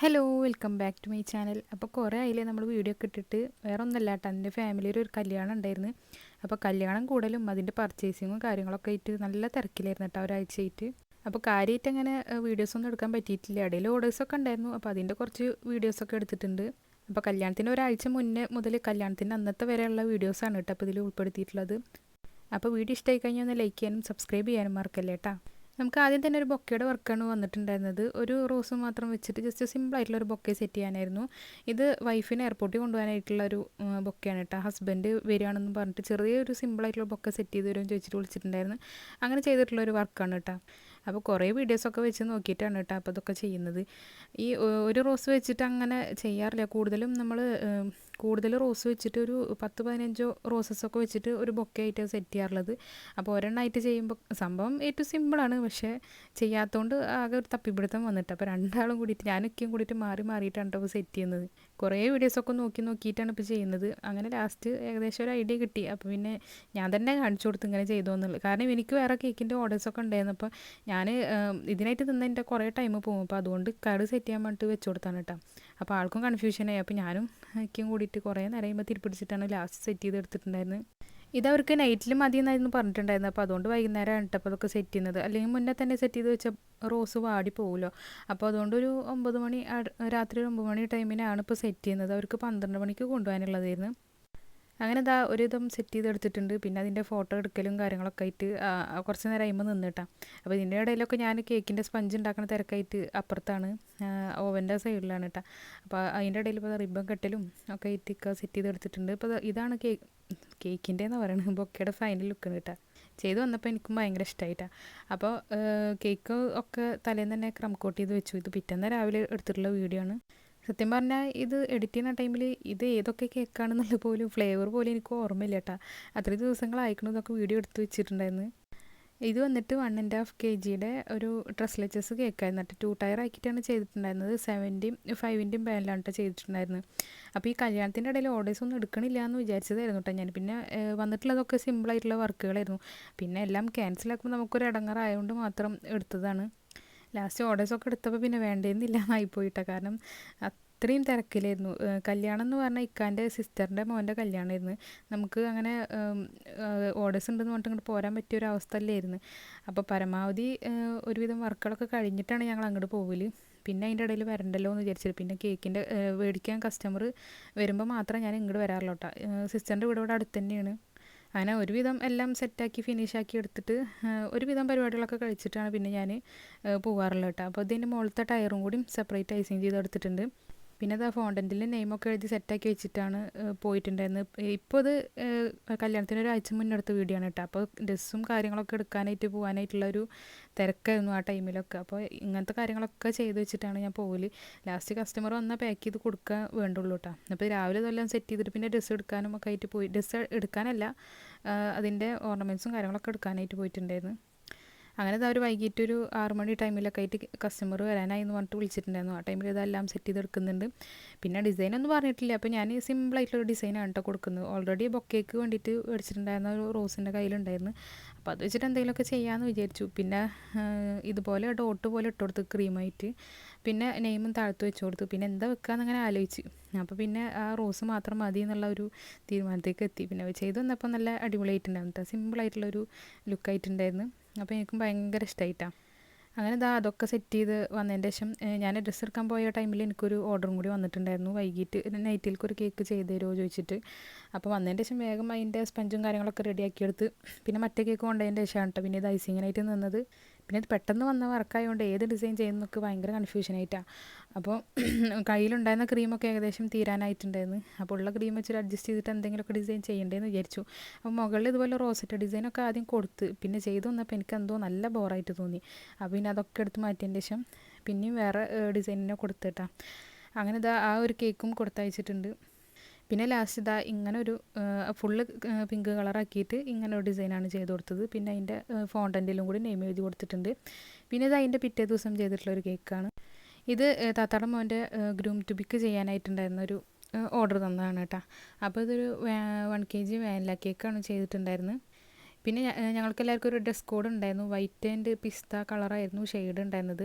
Hello welcome back to my channel അപ്പോൾ കുറേ ആയില്ലേ നമ്മൾ വീഡിയോ ഒക്കെ ഇട്ടിട്ട്? വേറെ ഒന്നല്ല കേട്ടോ എന്റെ ഫാമിലിയിൽ ഒരു കല്യാണം ഉണ്ടായിരുന്നു. അപ്പോൾ കല്യാണം കൂടുതലും അതിന്റെ പർച്ചേസിങ്ങും കാര്യങ്ങളൊക്കെ ആയിട്ട് നല്ല തിരക്കിലായിരുന്നു കേട്ടോ ഒരാഴ്ചയായിട്ട്. അപ്പോൾ കാര്യമായിട്ട് അങ്ങനെ വീഡിയോസൊന്നും എടുക്കാൻ പറ്റിയിട്ടില്ല. ഇടയിൽ ഓർഡേഴ്സൊക്കെ ഉണ്ടായിരുന്നു. അപ്പോൾ അതിന്റെ കുറച്ച് വീഡിയോസൊക്കെ എടുത്തിട്ടുണ്ട്. അപ്പോൾ കല്യാണത്തിന് ഒരാഴ്ച മുന്നേ മുതൽ കല്യാണത്തിന്റെ അന്നത്തെ വരെയുള്ള വീഡിയോസാണ് കേട്ടോ അപ്പോൾ ഇതിൽ ഉൾപ്പെടുത്തിയിട്ടുള്ളത്. അപ്പോൾ വീഡിയോ ഇഷ്ടമായി കഴിഞ്ഞാൽ ഒന്ന് ലൈക്ക് ചെയ്യാനും സബ്സ്ക്രൈബ് ചെയ്യാനും മറക്കല്ലേ കേട്ടോ നമുക്ക് ആദ്യം തന്നെ ഒരു ബൊക്കയുടെ വർക്കാണ് വന്നിട്ടുണ്ടായിരുന്നത്. ഒരു റോസ് മാത്രം വെച്ചിട്ട് ജസ്റ്റ് സിമ്പിൾ ആയിട്ടുള്ള ഒരു ബൊക്കെ സെറ്റ് ചെയ്യാനായിരുന്നു. ഇത് വൈഫിനെ എയർപോർട്ടിൽ കൊണ്ടുപോകാനായിട്ടുള്ള ഒരു ബൊക്കെയാണ് കേട്ടോ. ഹസ്ബൻഡ് വരികയാണെന്ന് പറഞ്ഞിട്ട് ചെറിയൊരു സിമ്പിളായിട്ടുള്ള ബൊക്കെ സെറ്റ് ചെയ്ത് തരുമെന്ന് ചോദിച്ചിട്ട് വിളിച്ചിട്ടുണ്ടായിരുന്നു. അങ്ങനെ ചെയ്തിട്ടുള്ള ഒരു വർക്കാണ് കേട്ടോ. അപ്പോൾ കുറേ വീഡിയോസൊക്കെ വെച്ച് നോക്കിയിട്ടാണ് കേട്ടോ അപ്പോൾ അതൊക്കെ ചെയ്യുന്നത്. ഈ ഒരു റോസ് വെച്ചിട്ട് അങ്ങനെ ചെയ്യാറില്ല. കൂടുതലും നമ്മൾ കൂടുതൽ റോസ് വെച്ചിട്ട് ഒരു പത്ത് പതിനഞ്ചോ റോസസൊക്കെ വെച്ചിട്ട് ഒരു ബൊക്കെ ആയിട്ട് സെറ്റ് ചെയ്യാറുള്ളത് അപ്പോൾ ഒരെണ്ണമായിട്ട് ചെയ്യുമ്പോൾ സംഭവം ഏറ്റവും സിമ്പിളാണ് പക്ഷേ ചെയ്യാത്തതുകൊണ്ട് ആകെ ഒരു തപ്പിപ്പിടുത്തം വന്നിട്ട്. അപ്പോൾ രണ്ടാളും കൂടിയിട്ട് ഞാനൊക്കെയും കൂടിയിട്ട് മാറി മാറിയിട്ടാണ് ഇപ്പോൾ സെറ്റ് ചെയ്യുന്നത്. കുറേ വീഡിയോസൊക്കെ നോക്കി നോക്കിയിട്ടാണ് ഇപ്പോൾ ചെയ്യുന്നത്. അങ്ങനെ ലാസ്റ്റ് ഏകദേശം ഒരു ഐഡിയ കിട്ടി. അപ്പോൾ പിന്നെ ഞാൻ തന്നെ കാണിച്ചു കൊടുത്ത് ഇങ്ങനെ ചെയ്തു എന്നുള്ളത്. കാരണം എനിക്ക് വേറെ കേക്കിന്റെ ഓർഡേഴ്സൊക്കെ ഉണ്ടായിരുന്നു. അപ്പോൾ ഞാൻ ഇതിനായിട്ട് എന്റെ കുറേ ടൈം പോകും. അപ്പോൾ അതുകൊണ്ട് കാർഡ് സെറ്റ് ചെയ്യാൻ വേണ്ടിയിട്ട് വെച്ച് കൊടുത്താണ് കേട്ടോ അപ്പോൾ ആൾക്കും കൺഫ്യൂഷനായി അപ്പോൾ ഞാനും എനിക്കും കൂടിയിട്ട് കുറേ നേരം കഴിയുമ്പോൾ തിരിപ്പിടിച്ചിട്ടാണ് ലാസ്റ്റ് സെറ്റ് ചെയ്ത് എടുത്തിട്ടുണ്ടായിരുന്നത്. ഇതവർക്ക് നൈറ്റിൽ മതി എന്നായിരുന്നു പറഞ്ഞിട്ടുണ്ടായിരുന്നത്. അപ്പോൾ അതുകൊണ്ട് വൈകുന്നേരം ഇട്ടപ്പോൾ അതൊക്കെ സെറ്റ് ചെയ്യുന്നത്. അല്ലെങ്കിൽ മുന്നേ തന്നെ സെറ്റ് ചെയ്ത് വെച്ച റോസ് വാടി പോകുമല്ലോ അപ്പോൾ അതുകൊണ്ട് ഒരു ഒമ്പത് മണി രാത്രി ഒരു ഒമ്പത് മണി ടൈമിനാണ് ഇപ്പോൾ സെറ്റ് ചെയ്യുന്നത്. അവർക്ക് പന്ത്രണ്ട് മണിക്ക് കൊണ്ടുപോകാനുള്ളതായിരുന്നു. അങ്ങനെ ഇതാ ഒരുവിധം സെറ്റ് ചെയ്തെടുത്തിട്ടുണ്ട്. പിന്നെ അതിന്റെ ഫോട്ടോ എടുക്കലും കാര്യങ്ങളൊക്കെ ആയിട്ട് കുറച്ച് നേരം അയിമ്പോൾ നിന്നിട്ടാണ് അപ്പോൾ ഇതിന്റെ ഇടയിലൊക്കെ ഞാൻ കേക്കിന്റെ സ്പഞ്ച് ഉണ്ടാക്കുന്ന തിരക്കായിട്ട് അപ്പുറത്താണ് ഓവന്റെ സൈഡിലാണ് കേട്ടോ അപ്പോൾ അതിന്റെ ഇടയിൽ ഇപ്പോൾ റിബൺ കെട്ടലും ഒക്കെ ആയിട്ടൊക്കെ സെറ്റ് ചെയ്തെടുത്തിട്ടുണ്ട്. ഇപ്പോൾ ഇതാണ് കേക്ക് കേക്കിന്റെ എന്ന് പറയുന്നത് ബൊക്കയുടെ ഫൈനൽ ലുക്ക് കേട്ടോ ചെയ്തു വന്നപ്പോൾ എനിക്കും ഭയങ്കര ഇഷ്ടമായിട്ടാണ് അപ്പോൾ കേക്ക് ഒക്കെ തലേന്ന് തന്നെ ക്രം കോട്ട് ചെയ്ത് വെച്ചു. ഇത് പിറ്റേന്ന് രാവിലെ എടുത്തിട്ടുള്ള വീഡിയോ ആണ്. സത്യം പറഞ്ഞാൽ ഇത് എഡിറ്റ് ചെയ്യുന്ന ടൈമിൽ ഇത് ഏതൊക്കെ കേക്കാണെന്നുള്ള പോലും ഫ്ലേവർ പോലും എനിക്ക് ഓർമ്മയില്ല കേട്ടോ അത്രയും ദിവസങ്ങളായിക്കണം ഇതൊക്കെ വീഡിയോ എടുത്ത് വെച്ചിട്ടുണ്ടായിരുന്നു. ഇത് വന്നിട്ട് വൺ ആൻഡ് ഹാഫ് കെ ജിയുടെ ഒരു ഡ്രസ് ലെച്ചസ് കേക്കായിരുന്നു എന്നിട്ട് ടു ടയർ ആക്കിയിട്ടാണ് ചെയ്തിട്ടുണ്ടായിരുന്നത്. സെവന്റിയും ഫൈവിന്റെയും ബാനിലാണ് ചെയ്തിട്ടുണ്ടായിരുന്നത്. അപ്പോൾ ഈ കല്യാണത്തിന്റെ ഇടയിൽ ഓർഡേഴ്സ് ഒന്നും എടുക്കണില്ല എന്ന് വിചാരിച്ചതായിരുന്നു കേട്ടോ ഞാൻ. പിന്നെ വന്നിട്ടുള്ളതൊക്കെ സിമ്പിളായിട്ടുള്ള വർക്കുകളായിരുന്നു. പിന്നെ എല്ലാം ക്യാൻസലാക്കുമ്പോൾ നമുക്കൊരു ഇടങ്ങറായതുകൊണ്ട് മാത്രം എടുത്തതാണ്. ലാസ്റ്റ് ഓർഡേഴ്സൊക്കെ എടുത്തപ്പോൾ പിന്നെ വേണ്ടേന്നില്ല പോയിട്ടാ കാരണം അത്രയും തിരക്കിലായിരുന്നു. കല്യാണം എന്ന് പറഞ്ഞാൽ ഇക്കാന്റെ സിസ്റ്ററിന്റെ മോന്റെ കല്യാണമായിരുന്നു നമുക്ക് അങ്ങനെ ഓർഡേഴ്സ് ഉണ്ടെന്ന് പറഞ്ഞിട്ട് ഇങ്ങോട്ട് പോരാൻ പറ്റിയ ഒരു അവസ്ഥ അല്ലായിരുന്നു അപ്പോൾ പരമാവധി ഒരുവിധം വർക്കുകളൊക്കെ കഴിഞ്ഞിട്ടാണ് ഞങ്ങൾ അങ്ങോട്ട് പോകൽ പിന്നെ അതിന്റെ ഇടയിൽ വരണ്ടല്ലോ എന്ന് വിചാരിച്ചത് പിന്നെ കേക്കിന്റെ മേടിക്കാൻ കസ്റ്റമർ വരുമ്പോൾ മാത്രമേ ഞാൻ ഇങ്ങോട്ട് വരാറുള്ളൂ കേട്ടോ സിസ്റ്ററിന്റെ വീട് ഇവിടെ അടുത്ത് തന്നെയാണ്. അങ്ങനെ ഒരുവിധം എല്ലാം സെറ്റാക്കി ഫിനിഷാക്കി എടുത്തിട്ട് ഒരുവിധം പരിപാടികളൊക്കെ കഴിച്ചിട്ടാണ് പിന്നെ ഞാൻ പോകാറുള്ളത് കേട്ടോ അപ്പോൾ ഇതിന്റെ മുകളിലത്തെ ടയറും കൂടിയും സെപ്പറേറ്റ് ഐസിങ് ചെയ്ത് എടുത്തിട്ടുണ്ട്. പിന്നെ അത് ഫോണ്ടന്റിൽ നെയിമൊക്കെ എഴുതി സെറ്റാക്കി വെച്ചിട്ടാണ് പോയിട്ടുണ്ടായിരുന്നത്. ഇപ്പോൾ അത് കല്യാണത്തിന് ഒരാഴ്ച മുന്നെടുത്ത വീഡിയോ ആണ് കേട്ടോ. അപ്പോൾ ഡ്രസ്സും കാര്യങ്ങളൊക്കെ എടുക്കാനായിട്ട് പോകാനായിട്ടുള്ള ഒരു തിരക്കായിരുന്നു ആ ടൈമിലൊക്കെ. അപ്പോൾ ഇങ്ങനത്തെ കാര്യങ്ങളൊക്കെ ചെയ്ത് വെച്ചിട്ടാണ് ഞാൻ പോകൽ ലാസ്റ്റ് കസ്റ്റമർ വന്നാൽ പാക്ക് ചെയ്ത് കൊടുക്കാൻ വേണ്ടുള്ളൂ കേട്ടോ. അപ്പോൾ രാവിലെ ഇതെല്ലാം സെറ്റ് ചെയ്തിട്ട് പിന്നെ ഡ്രസ്സ് എടുക്കാനും ഒക്കെ ആയിട്ട് പോയി. ഡ്രസ്സ് എടുക്കാനല്ല അതിന്റെ ഓർണമെന്റ്സും കാര്യങ്ങളൊക്കെ എടുക്കാനായിട്ട് പോയിട്ടുണ്ടായിരുന്നു. അങ്ങനെ അവർ വൈകിട്ട് ഒരു ആറ് മണി ടൈമിലൊക്കെ ആയിട്ട് കസ്റ്റമർ വരാനായി എന്ന് പറഞ്ഞിട്ട് വിളിച്ചിട്ടുണ്ടായിരുന്നു. ആ ടൈമിൽ ഇതെല്ലാം സെറ്റ് ചെയ്ത് എടുക്കുന്നുണ്ട്. പിന്നെ ഡിസൈൻ ഒന്നും പറഞ്ഞിട്ടില്ല. അപ്പോൾ ഞാൻ സിമ്പിളായിട്ടുള്ള ഡിസൈനാണ് കേട്ടോ കൊടുക്കുന്നത്. ഓൾറെഡി ബൊക്കേക്ക് വേണ്ടിയിട്ട് മേടിച്ചിട്ടുണ്ടായിരുന്ന ഒരു റോസിന്റെ കയ്യിലുണ്ടായിരുന്നു. അപ്പോൾ അത് വെച്ചിട്ട് എന്തെങ്കിലുമൊക്കെ ചെയ്യാമെന്ന് വിചാരിച്ചു. പിന്നെ ഇതുപോലെ ഡോട്ട് പോലെ ഇട്ട് കൊടുത്ത് ക്രീമായിട്ട് പിന്നെ നെയിമും താഴ്ത്തു വെച്ച് കൊടുത്തു. പിന്നെ എന്താ വെക്കാന്ന് അങ്ങനെ ആലോചിച്ച്. അപ്പോൾ പിന്നെ ആ റോസ് മാത്രം മതി എന്നുള്ള ഒരു തീരുമാനത്തേക്ക് എത്തി. പിന്നെ ചെയ്ത് വന്നപ്പോൾ നല്ല അടിപൊളിയായിട്ടുണ്ടായിരുന്നു സിമ്പിളായിട്ടുള്ളൊരു ലുക്കായിട്ടുണ്ടായിരുന്നു അപ്പോൾ എനിക്കും ഭയങ്കര ഇഷ്ടമായിട്ടാണ് അങ്ങനെ ഇതാ അതൊക്കെ സെറ്റ് ചെയ്ത് വന്നതിന് ശേഷം ഞാൻ ഡ്രസ്സ് എടുക്കാൻ പോയ ടൈമിൽ എനിക്കൊരു ഓർഡറും കൂടി വന്നിട്ടുണ്ടായിരുന്നു. വൈകിട്ട് നൈറ്റിലേക്ക് ഒരു കേക്ക് ചെയ്ത് തരുമോ ചോദിച്ചിട്ട്. അപ്പോൾ വന്നതിന് ശേഷം വേഗം അതിന്റെ സ്പഞ്ചും കാര്യങ്ങളൊക്കെ റെഡിയാക്കി എടുത്ത് പിന്നെ മറ്റേ കേക്ക് കൊണ്ടതിന്റെ ശേഷമാണ് കേട്ടോ പിന്നെ ഇത് ഐസിങ്ങിനായിട്ട് നിന്നത്. പിന്നെ ഇത് പെട്ടെന്ന് വന്ന വർക്കായതുകൊണ്ട് ഏത് ഡിസൈൻ ചെയ്യുന്നൊക്കെ ഭയങ്കര കൺഫ്യൂഷനായിട്ടാണ് അപ്പോൾ കയ്യിലുണ്ടായിരുന്ന ക്രീമൊക്കെ ഏകദേശം തീരാനായിട്ടുണ്ടായിരുന്നു. അപ്പോൾ ഉള്ള ക്രീം വെച്ചിട്ട് അഡ്ജസ്റ്റ് ചെയ്തിട്ട് എന്തെങ്കിലുമൊക്കെ ഡിസൈൻ ചെയ്യേണ്ടതെന്ന് വിചാരിച്ചു. അപ്പോൾ മുകളിൽ ഇതുപോലെ റോസറ്റ ഡിസൈനൊക്കെ ആദ്യം കൊടുത്ത് പിന്നെ ചെയ്തു വന്നപ്പോൾ എനിക്ക് എന്തോ നല്ല ബോറായിട്ട് തോന്നി. അപ്പോൾ പിന്നെ അതൊക്കെ എടുത്ത് മാറ്റിയതിന്റെ ശേഷം പിന്നെയും വേറെ ഡിസൈനിനെ കൊടുത്തിട്ടാണ് അങ്ങനെ ഇതാ ആ ഒരു കേക്കും കൊടുത്തയച്ചിട്ടുണ്ട്. പിന്നെ ലാസ്റ്റ് ഇതാ ഇങ്ങനെ ഒരു ഫുള്ള് പിങ്ക് കളറാക്കിയിട്ട് ഇങ്ങനെ ഒരു ഡിസൈനാണ് ചെയ്ത് കൊടുത്തത്. പിന്നെ അതിന്റെ ഫോണ്ടന്റിലും കൂടി നെയിം എഴുതി കൊടുത്തിട്ടുണ്ട്. പിന്നെ ഇത് അതിന്റെ പിറ്റേ ദിവസം ചെയ്തിട്ടുള്ള ഒരു കേക്കാണ് ഇത് താത്താടം മോന്റെ ഗ്രൂം ടുബിക്ക് ചെയ്യാനായിട്ടുണ്ടായിരുന്ന ഒരു ഓർഡർ തന്നതാണ് കേട്ടോ. അപ്പോൾ ഇതൊരു വൺ കെ ജി വാനില കേക്കാണ് ചെയ്തിട്ടുണ്ടായിരുന്നത്. പിന്നെ ഞങ്ങൾക്ക് എല്ലാവർക്കും ഒരു ഡ്രസ് കോഡ് ഉണ്ടായിരുന്നു. വൈറ്റ് ആൻഡ് പിസ്ത കളറായിരുന്നു ഷെയ്ഡ് ഉണ്ടായിരുന്നത്.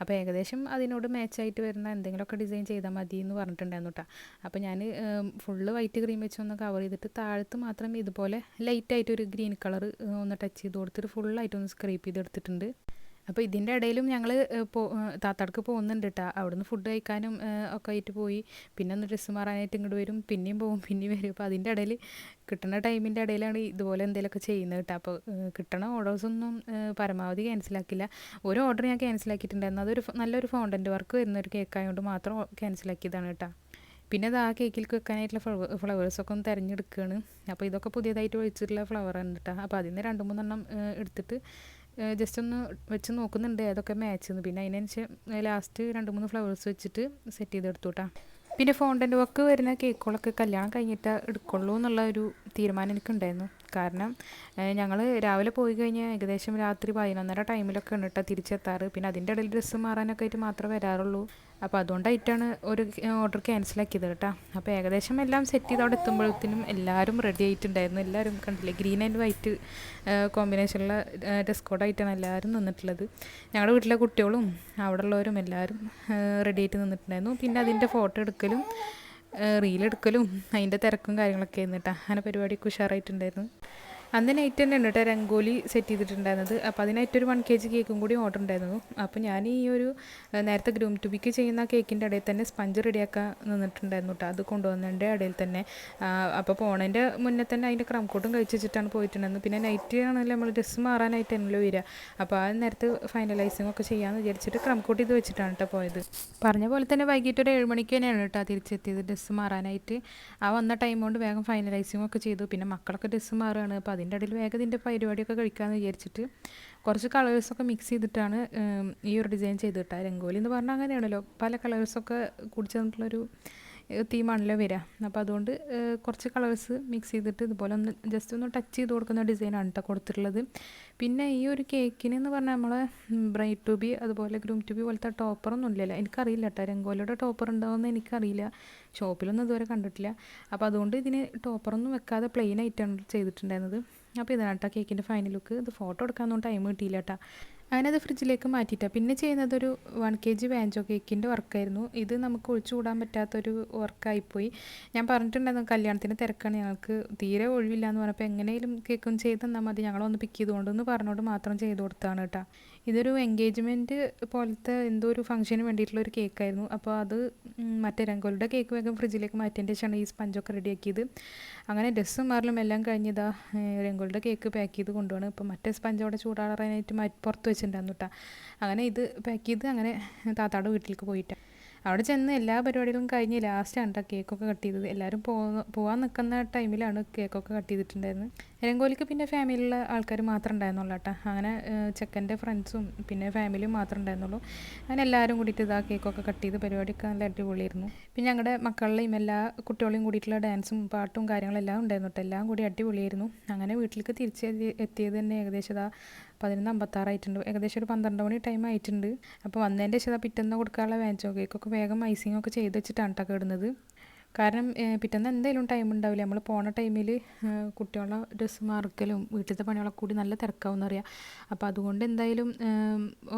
അപ്പോൾ ഏകദേശം അതിനോട് മാച്ചായിട്ട് വരുന്ന എന്തെങ്കിലുമൊക്കെ ഡിസൈൻ ചെയ്താൽ മതി എന്ന് പറഞ്ഞിട്ടുണ്ടായിരുന്നു കേട്ടോ അപ്പോൾ ഞാൻ ഫുള്ള് വൈറ്റ് ക്രീം വെച്ച് ഒന്ന് കവർ ചെയ്തിട്ട് താഴത്ത് മാത്രം ഇതുപോലെ ലൈറ്റായിട്ട് ഒരു ഗ്രീൻ കളർ ഒന്ന് ടച്ച് ചെയ്ത് കൊടുത്തിട്ട് ഫുള്ളായിട്ടൊന്ന് സ്ക്രേപ്പ് ചെയ്തെടുത്തിട്ടുണ്ട്. അപ്പോൾ ഇതിന്റെ ഇടയിലും ഞങ്ങൾ താത്താടക്ക് പോകുന്നുണ്ട് കേട്ടോ അവിടുന്ന് ഫുഡ് കഴിക്കാനും ഒക്കെ ആയിട്ട് പോയി. പിന്നെ ഒന്ന് ഡ്രസ്സ് മാറാനായിട്ട് ഇങ്ങോട്ട് വരും. പിന്നെയും പോകും പിന്നെയും വരും. അപ്പോൾ അതിന്റെ ഇടയിൽ കിട്ടുന്ന ടൈമിന്റെ ഇടയിലാണ് ഇതുപോലെ എന്തെങ്കിലുമൊക്കെ ചെയ്യുന്നത് കേട്ടോ അപ്പോൾ കിട്ടണ ഓർഡേഴ്സൊന്നും പരമാവധി ക്യാൻസലാക്കില്ല ഒരു ഓർഡർ ഞാൻ ക്യാൻസലാക്കിയിട്ടുണ്ടായിരുന്നു അതൊരു നല്ലൊരു ഫോണ്ടന്റ് വർക്ക് വരുന്ന ഒരു കേക്കായതുകൊണ്ട് മാത്രം ക്യാൻസലാക്കിയതാണ് കേട്ടോ പിന്നെ അത് ആ കേക്കിലേക്ക് വെക്കാനായിട്ടുള്ള ഫ്ലവ ഫ്ലവേഴ്സൊക്കെ ഒന്ന് തിരഞ്ഞെടുക്കുകയാണ് അപ്പോൾ ഇതൊക്കെ പുതിയതായിട്ട് ഒഴിച്ചിട്ടുള്ള ഫ്ലവറാണ് കേട്ടോ അപ്പോൾ അതിൽ നിന്ന് രണ്ട് മൂന്നെണ്ണം എടുത്തിട്ട് ജസ്റ്റ് ഒന്ന് വെച്ച് നോക്കുന്നുണ്ട് ഏതൊക്കെ മാച്ച് എന്ന് പിന്നെ അതിനനുസരിച്ച് ലാസ്റ്റ് രണ്ട് മൂന്ന് ഫ്ലവേഴ്സ് വെച്ചിട്ട് സെറ്റ് ചെയ്തെടുത്തു കേട്ടോ പിന്നെ ഫോണ്ടന്റ് വർക്ക് വരുന്ന കേക്കുകളൊക്കെ കല്യാണം കഴിഞ്ഞിട്ട് എടുക്കുള്ളൂ എന്നുള്ള ഒരു തീരുമാനം എനിക്കുണ്ടായിരുന്നു. കാരണം ഞങ്ങൾ രാവിലെ പോയി കഴിഞ്ഞാൽ ഏകദേശം രാത്രി പതിനൊന്നര ടൈമിലൊക്കെ ഉണ്ട് കേട്ടോ തിരിച്ചെത്താറ്. പിന്നെ അതിന്റെ ഇടയിൽ ഡ്രസ്സ് മാറാനൊക്കെ ആയിട്ട് മാത്രമേ വരാറുള്ളൂ. അപ്പോൾ അതുകൊണ്ടായിട്ടാണ് ഒരു ഓർഡർ ക്യാൻസലാക്കിയത് കേട്ടോ അപ്പോൾ ഏകദേശം എല്ലാം സെറ്റ് ചെയ്ത് അവിടെ എത്തുമ്പോഴത്തേനും എല്ലാവരും റെഡി ആയിട്ടുണ്ടായിരുന്നു. എല്ലാവരും കണ്ടില്ലേ ഗ്രീൻ ആൻഡ് വൈറ്റ് കോമ്പിനേഷനുള്ള ഡ്രസ് കോഡായിട്ടാണ് എല്ലാവരും നിന്നിട്ടുള്ളത്. ഞങ്ങളുടെ വീട്ടിലെ കുട്ടികളും അവിടെ ഉള്ളവരും എല്ലാവരും റെഡി ആയിട്ട് നിന്നിട്ടുണ്ടായിരുന്നു. പിന്നെ അതിന്റെ ഫോട്ടോ എടുക്കലും റീലെടുക്കലും അതിന്റെ തിരക്കും കാര്യങ്ങളൊക്കെ ആയിരുന്നു കേട്ടോ അങ്ങനെ പരിപാടിയൊക്കെ ഉഷാറായിട്ടുണ്ടായിരുന്നു. അന്ന് നൈറ്റ് തന്നെ ഉണ്ട് കേട്ടോ രംഗോലി സെറ്റ് ചെയ്തിട്ടുണ്ടായിരുന്നത്. അപ്പോൾ അതിനായിട്ട് ഒരു വൺ കെ ജി കേക്കും കൂടി ഓർഡർ ഉണ്ടായിരുന്നു. അപ്പോൾ ഞാൻ ഈ ഒരു നേരത്തെ ഗ്രൂം ടുബിക്ക് ചെയ്യുന്ന കേക്കിന്റെ ഇടയിൽ തന്നെ സ്പഞ്ച് റെഡിയാക്കാൻ നിന്നിട്ടുണ്ടായിരുന്നു കേട്ടോ അത് കൊണ്ടുവന്നതിന്റെ ഇടയിൽ തന്നെ. അപ്പോൾ പോണതിന്റെ മുന്നേ തന്നെ അതിന്റെ ക്രം കോട്ടും കഴിച്ച് വെച്ചിട്ടാണ് പോയിട്ടുണ്ടായിരുന്നത്. പിന്നെ നൈറ്റ് ആണല്ലോ നമ്മൾ ഡ്രസ്സ് മാറാനായിട്ടാണല്ലോ വരിക. അപ്പോൾ ആ നേരത്ത് ഫൈനലൈസിങ് ഒക്കെ ചെയ്യാമെന്ന് വിചാരിച്ചിട്ട് ക്രം കോട്ട് ചെയ്ത് വെച്ചിട്ടാണ് കേട്ടോ പോയത്. പറഞ്ഞ പോലെ തന്നെ വൈകിട്ട് ഒരു ഏഴ് മണിക്ക് തന്നെയാണ് കേട്ടോ തിരിച്ചെത്തിയത് ഡ്രസ്സ് മാറാനായിട്ട്. ആ വന്ന ടൈം കൊണ്ട് വേഗം ഫൈനലൈസിങ് ഒക്കെ ചെയ്തു. പിന്നെ മക്കളൊക്കെ ഡ്രസ്സ് മാറുകയാണ്. അപ്പോൾ അതിന്റെ ഇടയിൽ വേഗം ഇതിന്റെ പരിപാടിയൊക്കെ കഴിക്കാമെന്ന് വിചാരിച്ചിട്ട് കുറച്ച് കളേഴ്സൊക്കെ മിക്സ് ചെയ്തിട്ടാണ് ഈ ഒരു ഡിസൈൻ ചെയ്തിട്ടാ രംഗോലി എന്ന് പറഞ്ഞാൽ അങ്ങനെയാണല്ലോ. പല കളേഴ്സൊക്കെ കൂടി ചേർന്നിട്ടുള്ളൊരു തീമാണല്ലോ വരിക. അപ്പോൾ അതുകൊണ്ട് കുറച്ച് കളേഴ്സ് മിക്സ് ചെയ്തിട്ട് ഇതുപോലെ ഒന്ന് ജസ്റ്റ് ഒന്ന് ടച്ച് ചെയ്ത് കൊടുക്കുന്ന ഡിസൈനാണ് കേട്ടോ കൊടുത്തിട്ടുള്ളത്. പിന്നെ ഈ ഒരു കേക്കിന് എന്ന് പറഞ്ഞാൽ നമ്മളെ ബ്രൈറ്റ് ടൂബി അതുപോലെ ഗ്രൂം ടൂബി പോലത്തെ ടോപ്പറൊന്നും ഇല്ലല്ലോ. എനിക്കറിയില്ല കേട്ടോ രംഗോലിയുടെ ടോപ്പർ ഉണ്ടാവുമെന്ന് എനിക്കറിയില്ല. ഷോപ്പിലൊന്നും ഇതുവരെ കണ്ടിട്ടില്ല. അപ്പോൾ അതുകൊണ്ട് ഇതിന് ടോപ്പറൊന്നും വെക്കാതെ പ്ലെയിൻ ആയിട്ടാണ് ചെയ്തിട്ടുണ്ടായിരുന്നത്. അപ്പോൾ ഇതാണ് കേട്ടോ കേക്കിന്റെ ഫൈനൽ ലുക്ക് ഇത് ഫോട്ടോ എടുക്കാനൊന്നും ടൈം കിട്ടിയില്ല കേട്ടോ അങ്ങനെ അത് ഫ്രിഡ്ജിലേക്ക് മാറ്റിയിട്ടാണ് പിന്നെ ചെയ്യുന്നത് ഒരു വൺ കെ ജി വാഞ്ചോ കേക്കിന്റെ വർക്കായിരുന്നു ഇത് നമുക്ക് ഒഴിച്ചുകൂടാൻ പറ്റാത്തൊരു വർക്കായിപ്പോയി ഞാൻ പറഞ്ഞിട്ടുണ്ടായിരുന്നു കല്യാണത്തിന്റെ തിരക്കാണ്. ഞങ്ങൾക്ക് തീരെ ഒഴിവില്ല എന്ന് പറഞ്ഞപ്പോൾ എങ്ങനെയും കേക്കും ചെയ്ത് തന്നാൽ മതി. ഞങ്ങളൊന്ന് പിക്ക് ചെയ്തുകൊണ്ടെന്ന് പറഞ്ഞുകൊണ്ട് മാത്രം ചെയ്ത് കൊടുത്താണ് കേട്ടോ. ഇതൊരു എൻഗേജ്മെന്റ് പോലത്തെ എന്തോ ഒരു ഫംഗ്ഷന് വേണ്ടിയിട്ടുള്ള ഒരു കേക്കായിരുന്നു അപ്പോൾ അത് മറ്റേ രംഗോലിയുടെ കേക്ക് വേഗം ഫ്രിഡ്ജിലേക്ക് മാറ്റേണ്ട ശേഷമാണ് ഈ സ്പഞ്ചൊക്കെ റെഡിയാക്കിയത് അങ്ങനെ ഡ്രസ്സും മാറലും എല്ലാം കഴിഞ്ഞതാ രംഗോലിയുടെ കേക്ക് പാക്ക് ചെയ്ത് കൊണ്ടുപോകണം ഇപ്പോൾ മറ്റേ സ്പഞ്ച് അവിടെ ചൂടാറാനായിട്ട് പുറത്ത് വെച്ചിട്ടുണ്ടായിരുന്നു കേട്ടോ അങ്ങനെ ഇത് പാക്ക് ചെയ്ത് അങ്ങനെ താത്താടെ വീട്ടിലേക്ക് പോയിട്ടാണ് അവിടെ ചെന്ന് എല്ലാ പരിപാടികളും കഴിഞ്ഞ് ലാസ്റ്റാണ് കേട്ടോ കേക്കൊക്കെ കട്ട് ചെയ്തത്. എല്ലാവരും പോകുന്ന പോകാൻ നിൽക്കുന്ന ടൈമിലാണ് കേക്കൊക്കെ കട്ട് ചെയ്തിട്ടുണ്ടായിരുന്നത്. രംഗോലിക്ക് പിന്നെ ഫാമിലിയിലുള്ള ആൾക്കാർ മാത്രം ഉണ്ടായിരുന്നുള്ളൂ കേട്ടോ അങ്ങനെ ചെക്കന്റെ ഫ്രണ്ട്സും പിന്നെ ഫാമിലിയും മാത്രം ഉണ്ടായിരുന്നുള്ളൂ. അങ്ങനെ എല്ലാവരും കൂടിയിട്ട് ഇതാ കേക്കൊക്കെ കട്ട് ചെയ്ത് പരിപാടിയൊക്കെ നല്ല അടിപൊളിയായിരുന്നു. പിന്നെ ഞങ്ങളുടെ മക്കളുടെയും എല്ലാ കുട്ടികളെയും കൂടിയിട്ടുള്ള ഡാൻസും പാട്ടും കാര്യങ്ങളെല്ലാം ഉണ്ടായിരുന്നു കേട്ടോ എല്ലാം കൂടി അടിപൊളിയായിരുന്നു. അങ്ങനെ വീട്ടിലേക്ക് തിരിച്ച് എത്തിയത് തന്നെ ഏകദേശം പതിനൊന്ന് അമ്പത്താറായിട്ടുണ്ട്. ഏകദേശം ഒരു പന്ത്രണ്ട് മണി ടൈം ആയിട്ടുണ്ട്. അപ്പോൾ വന്നതിന്റെ ശേഷം പിറ്റേന്ന് കൊടുക്കാനുള്ള വാഞ്ചോ കേക്കൊക്കെ വേഗം ഐസിങ് ഒക്കെ ചെയ്ത് വെച്ചിട്ടാണ് കേട്ടോ ഇടുന്നത് കാരണം പിറ്റേന്ന് എന്തായാലും ടൈം ഉണ്ടാവില്ല. നമ്മൾ പോണ ടൈമിൽ കുട്ടികളുടെ ഡ്രസ്സ് മാർക്കലും വീട്ടിലത്തെ പണികളൊക്കെ കൂടി നല്ല തിരക്കാവും അറിയാം. അപ്പോൾ അതുകൊണ്ട് എന്തായാലും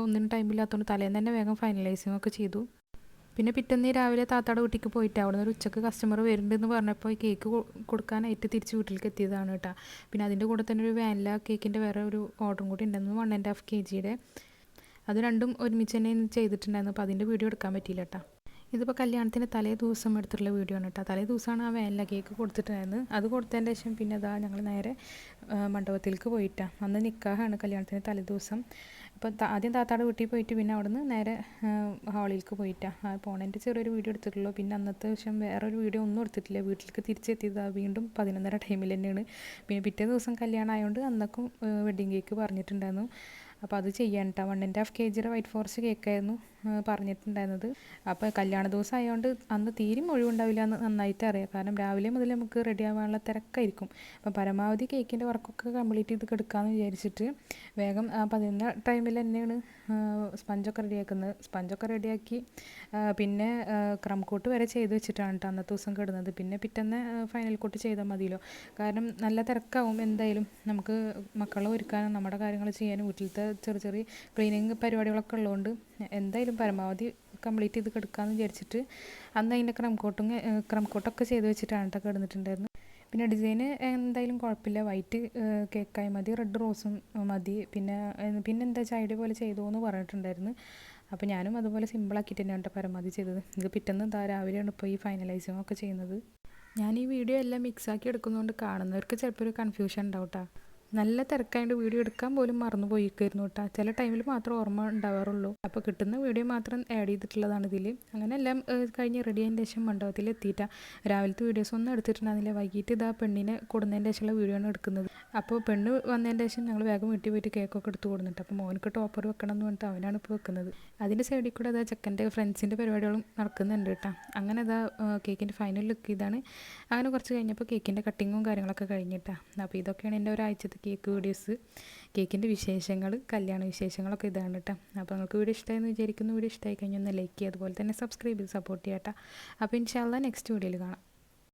ഒന്നിനും ടൈമില്ലാത്തതുകൊണ്ട് തലേന്ന് തന്നെ വേഗം ഫൈനലൈസിങ് ഒക്കെ ചെയ്തു. പിന്നെ പിറ്റേന്ന് രാവിലെ താത്താടെ വീട്ടിലേക്ക് പോയിട്ട് അവിടെ നിന്ന് ഉച്ചയ്ക്ക് കസ്റ്റമർ വരുന്നുണ്ടെന്ന് പറഞ്ഞപ്പോൾ കേക്ക് കൊടുക്കാനായിട്ട് തിരിച്ച് വീട്ടിലേക്ക് എത്തിയതാണ് കേട്ടോ. പിന്നെ അതിന്റെ കൂടെ തന്നെ ഒരു വാനില കേക്കിന്റെ വേറെ ഒരു ഓർഡറും കൂടി ഉണ്ടായിരുന്നു വൺ ആൻഡ് ഹാഫ് കെ ജിയുടെ അത് രണ്ടും ഒരുമിച്ച് തന്നെ ചെയ്തിട്ടുണ്ടായിരുന്നു അപ്പോൾ അതിന്റെ വീഡിയോ എടുക്കാൻ പറ്റിയില്ല കേട്ടോ. ഇതിപ്പോൾ കല്യാണത്തിന്റെ തലേ ദിവസം എടുത്തിട്ടുള്ള വീഡിയോ ആണ് കേട്ടോ. തലേ ദിവസമാണ് ആ വാനില കേക്ക് കൊടുത്തിട്ടുണ്ടായിരുന്നത്. അത് കൊടുത്തതിന്റെ ശേഷം പിന്നെ അതാ ഞങ്ങൾ നേരെ മണ്ഡപത്തിലേക്ക് പോയിട്ടാണ് അന്ന് നിക്കാഹാണ് കല്യാണത്തിന്റെ തലേ ദിവസം. അപ്പോൾ ആദ്യം താത്താടെ വീട്ടിൽ പോയിട്ട് പിന്നെ അവിടുന്ന് നേരെ ഹാളിലേക്ക് പോയിട്ടാണ് പോണേന്റെ ചെറിയൊരു വീഡിയോ എടുത്തിട്ടുള്ളൂ. പിന്നെ അന്നത്തെ ദിവസം വേറൊരു വീഡിയോ ഒന്നും എടുത്തിട്ടില്ല. വീട്ടിലേക്ക് തിരിച്ചെത്തിയത്. വീണ്ടും പതിനൊന്നര ടൈമിൽ തന്നെയാണ് പിന്നെ പിറ്റേ ദിവസം കല്യാണം ആയതുകൊണ്ട് അന്നക്കും വെഡ്ഡിങ് കേക്ക് പറഞ്ഞിട്ടുണ്ടായിരുന്നു. അപ്പോൾ അത് ചെയ്യാൻ കേട്ടോ വൺ ആൻഡ് ഹാഫ് കെ ജിയുടെ വൈറ്റ് ഫോറസ്റ്റ് കേക്കായിരുന്നു പറഞ്ഞിട്ടുണ്ടായിരുന്നത്. അപ്പോൾ കല്യാണ ദിവസം ആയതുകൊണ്ട് അന്ന് തീരും ഒഴിവുണ്ടാവില്ല എന്ന് നന്നായിട്ട് അറിയാം. കാരണം രാവിലെ മുതൽ നമുക്ക് റെഡി ആവാനുള്ള തിരക്കായിരിക്കും. അപ്പോൾ പരമാവധി കേക്കിന്റെ വർക്കൊക്കെ കംപ്ലീറ്റ് ചെയ്ത് കിടക്കാമെന്ന് വിചാരിച്ചിട്ട് വേഗം പതിനൊന്ന് ടൈമിൽ തന്നെയാണ് സ്പഞ്ചൊക്കെ റെഡിയാക്കുന്നത് സ്പഞ്ചൊക്കെ റെഡിയാക്കി പിന്നെ ക്രം കോട്ട് വരെ ചെയ്ത് വെച്ചിട്ടാണ് കേട്ടോ അന്നത്തെ ദിവസം കിടുന്നത്. പിന്നെ പിറ്റേന്ന് ഫൈനൽ കോട്ട് ചെയ്താൽ മതിയല്ലോ. കാരണം നല്ല തിരക്കാവും എന്തായാലും നമുക്ക് മക്കളെ ഒരുക്കാനും നമ്മുടെ കാര്യങ്ങൾ ചെയ്യാനും വീട്ടിലത്തെ ചെറിയ ചെറിയ ക്ലീനിങ് പരിപാടികളൊക്കെ ഉള്ളതുകൊണ്ട് എന്തായാലും പരമാവധി കംപ്ലീറ്റ് ചെയ്ത് കിടക്കാമെന്ന് വിചാരിച്ചിട്ട് അന്ന് അതിന്റെ ക്രം കോട്ടും ക്രം കോട്ടൊക്കെ ചെയ്ത് വെച്ചിട്ടാണ് കേട്ടോ കിടന്നിട്ടുണ്ടായിരുന്നു പിന്നെ ഡിസൈന് എന്തായാലും കുഴപ്പമില്ല. വൈറ്റ് കേക്കായി മതി. റെഡ് റോസും മതി. പിന്നെ പിന്നെ എന്താ ചൈഡ് പോലെ ചെയ്തോന്ന് പറഞ്ഞിട്ടുണ്ടായിരുന്നു. അപ്പോൾ ഞാനും അതുപോലെ സിമ്പിളാക്കിയിട്ട് തന്നെയാണ് കേട്ടോ പരമാവധി ചെയ്തത്. ഇത് പിറ്റേന്ന് എന്താ രാവിലെയാണ് ഇപ്പോൾ ഈ ഫൈനലൈസിങ് ഒക്കെ ചെയ്യുന്നത്. ഞാൻ ഈ വീഡിയോ എല്ലാം മിക്സാക്കി എടുക്കുന്നതുകൊണ്ട് കാണുന്നവർക്ക് ചിലപ്പോൾ ഒരു കൺഫ്യൂഷൻ ഉണ്ടാവും കേട്ടോ നല്ല തിരക്കായിട്ട് വീഡിയോ എടുക്കാൻ പോലും മറന്നു പോയിക്കായിരുന്നു കേട്ടോ ചില ടൈമിൽ മാത്രം ഓർമ്മ ഉണ്ടാവാറുള്ളൂ. അപ്പോൾ കിട്ടുന്ന വീഡിയോ മാത്രം ആഡ് ചെയ്തിട്ടുള്ളതാണ് ഇതിൽ അങ്ങനെ എല്ലാം കഴിഞ്ഞ് റെഡി ആയതിന്റെ ശേഷം മണ്ഡപത്തിൽ എത്തിയിട്ട രാവിലത്തെ വീഡിയോസ് ഒന്നും എടുത്തിട്ടുണ്ടായിരുന്നില്ല. വൈകിട്ട് ഇതാ പെണ്ണിനെ കൊടുന്നതിന്റെ ശേഷമുള്ള വീഡിയോ ആണ് എടുക്കുന്നത്. അപ്പോൾ പെണ്ണ് വന്നതിന്റെ ശേഷം ഞങ്ങൾ വേഗം വീട്ടിൽ പോയിട്ട് കേക്കൊക്കെ എടുത്ത് കൊടുത്തിട്ട് അപ്പോൾ മോനക്ക് ടോപ്പർ വെക്കണം എന്ന് പറഞ്ഞിട്ട് അവനാണ് ഇപ്പോൾ വെക്കുന്നത്. അതിന്റെ സൈഡിൽ കൂടെ അതാ ചെക്കന്റെ ഫ്രണ്ട്സിന്റെ പരിപാടികളും നടക്കുന്നുണ്ട് കേട്ടോ അങ്ങനെ അതാ കേക്കിന്റെ ഫൈനൽ ലുക്ക് ഇതാണ്. അങ്ങനെ കുറച്ച് കഴിഞ്ഞപ്പോൾ കേക്കിന്റെ കട്ടിങ്ങും കാര്യങ്ങളൊക്കെ കഴിഞ്ഞിട്ടാണ് അപ്പോൾ ഇതൊക്കെയാണ് എന്റെ ഒരാഴ്ചത്തെ കേക്ക് വീഡിയോസ് കേക്കിന്റെ വിശേഷങ്ങൾ കല്യാണ വിശേഷങ്ങളൊക്കെ ഇതാണ് കേട്ടോ. അപ്പോൾ നിങ്ങൾക്ക് വീഡിയോ ഇഷ്ടമായെന്ന് വിചാരിക്കുന്നു. വീഡിയോ ഇഷ്ടമായി കഴിഞ്ഞാൽ ഒന്ന് ലൈക്ക് ചെയ്യുക. അതുപോലെ തന്നെ സബ്സ്ക്രൈബ് ചെയ്ത് സപ്പോർട്ട് ചെയ്യാം കേട്ടോ. അപ്പോൾ ഇൻഷാല്ല നെക്സ്റ്റ് വീഡിയോയിൽ കാണാം.